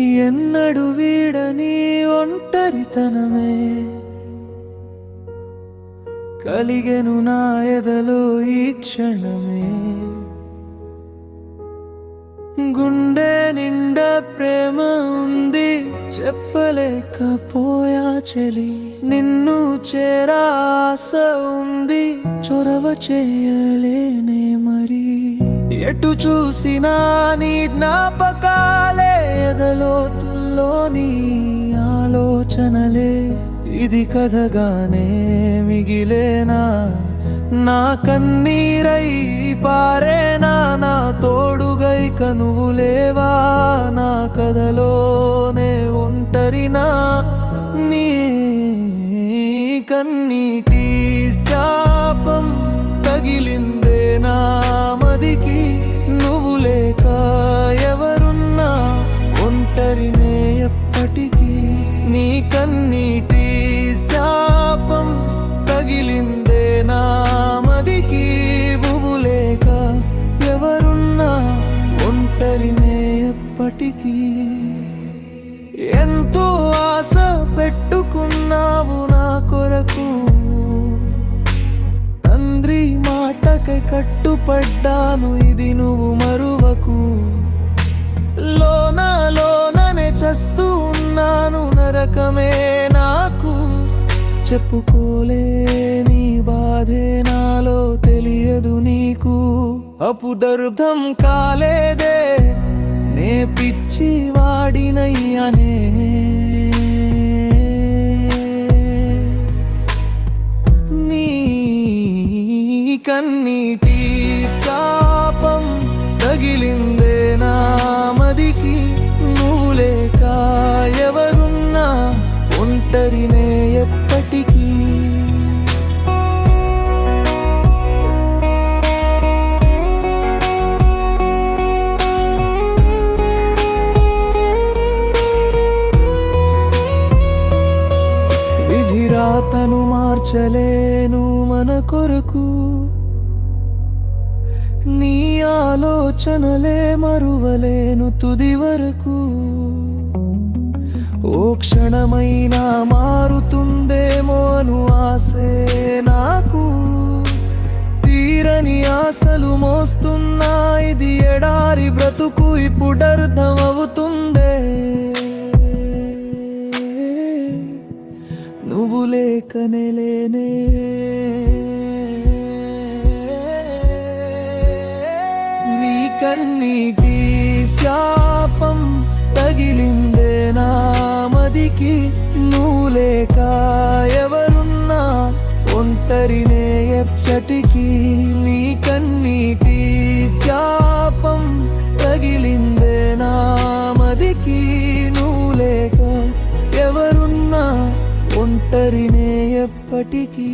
ఎన్నడు వీడని ఒంటరితనమే. కలిగెను నా ఎదలో ఈ క్షణమే. గుండె నిండా ప్రేమ ఉంది చెప్పలేకపోయా చెలి. నిన్ను చేరాస ఉంది చొరవ చేయలేనే మరి. ఎటు చూసినా నీ జ్ఞాపక లోతుల్లోని ఆలోచనలే. ఇది కథగానే మిగిలేనా? నా కన్నీరై పారేనా? నా తోడుగై కనువు లేవా? నా కథలోనే ఒంటరినా? నీ కన్నీటి కన్నీటి శాపం తగిలిందే నా మదికి ఎవరున్నా ఒంటరినే ఎప్పటికీ. ఎంతో ఆశ పెట్టుకున్నావు నా కొరకు. తండ్రి మాటకై కట్టుపడ్డాను ఇది నువ్వు మరువకు. లోన లోననే చస్తూ ఉన్నాను నరకమే చెప్పుకోలేని బాధే నాలో తెలియదు నీకు. అపుదర్థం కాలేదే నే పిచ్చి వాడినయ్యనే. నీ కన్నీటి శాపం తగిలింది మార్చలేను మన కొరకు. నీ ఆలోచనలే మరువలేను తుది వరకు. ఓ క్షణమైనా మారుతుందేమో అను ఆసే నాకు. తీరని ఆశలు మోస్తున్నా ఇది ఎడారి బ్రతుకు ఇప్పుడర్థం లేనే. నీ కన్నీటి శాపం తగిలిందే నా మదికి. నువ్వు ఎవరున్నా ఒంటరినే ఎప్పటికీ. నీ కన్నీటి శాపం తగిలిందే నా మదికి. ఎవరున్నా ఒంటరినే ఎప్పటికీ